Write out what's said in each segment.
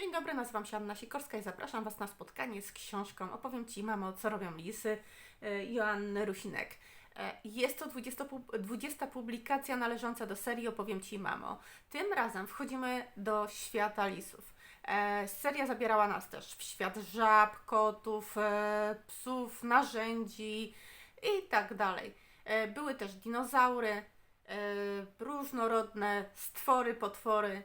Dzień dobry, nazywam się Anna Sikorska i zapraszam Was na spotkanie z książką Opowiem Ci, mamo, co robią lisy e, Joanny Rusinek. E, Jest to 20, pu- 20 publikacja należąca do serii Opowiem Ci, mamo. Tym razem wchodzimy do świata lisów. E, Seria zabierała nas też w świat żab, kotów, psów, narzędzi i tak dalej. Były też dinozaury, różnorodne stwory, potwory.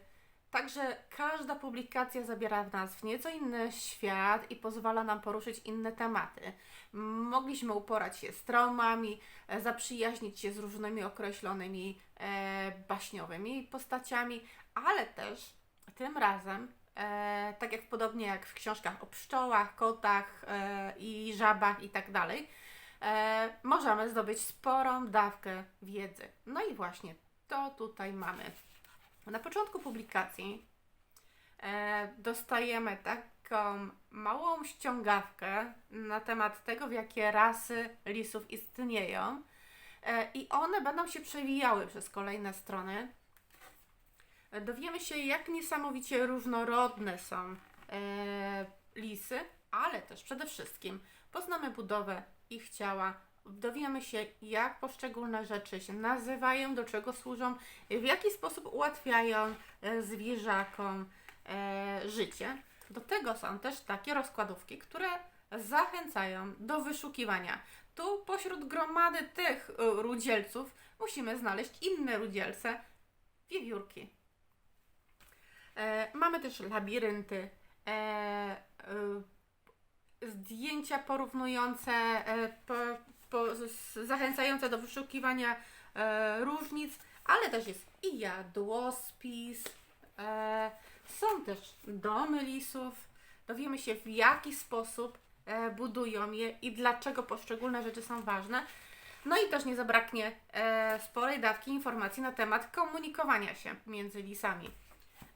Także każda publikacja zabiera w nas w nieco inny świat i pozwala nam poruszyć inne tematy. Mogliśmy uporać się z traumami, e, zaprzyjaźnić się z różnymi określonymi e, baśniowymi postaciami, ale też tym razem, e, tak jak podobnie jak w książkach o pszczołach, kotach e, i żabach i tak dalej, e, możemy zdobyć sporą dawkę wiedzy. No i właśnie to tutaj mamy. Na początku publikacji e, dostajemy taką małą ściągawkę na temat tego, w jakie rasy lisów istnieją. E, I one będą się przewijały przez kolejne strony. Dowiemy się, jak niesamowicie różnorodne są e, lisy, ale też przede wszystkim poznamy budowę ich ciała. Dowiemy się, jak poszczególne rzeczy się nazywają, do czego służą, w jaki sposób ułatwiają e, zwierzakom e, życie. Do tego są też takie rozkładówki, które zachęcają do wyszukiwania. Tu pośród gromady tych e, rudzielców musimy znaleźć inne rudzielce, wiewiórki. Mamy też labirynty, zdjęcia porównujące, po, po, z, zachęcające do wyszukiwania e, różnic, ale też jest i jadłospis, e, są też domy lisów, dowiemy się w jaki sposób e, budują je i dlaczego poszczególne rzeczy są ważne. No i też nie zabraknie e, sporej dawki informacji na temat komunikowania się między lisami.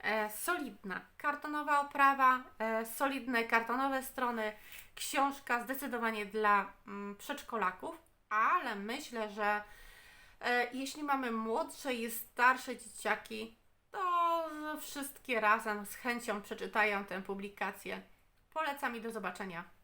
E, solidna kartonowa oprawa, e, solidne kartonowe strony, książka zdecydowanie dla mm, przedszkolaków, ale myślę, że e, jeśli mamy młodsze i starsze dzieciaki, to wszystkie razem z chęcią przeczytają tę publikację. Polecam i do zobaczenia.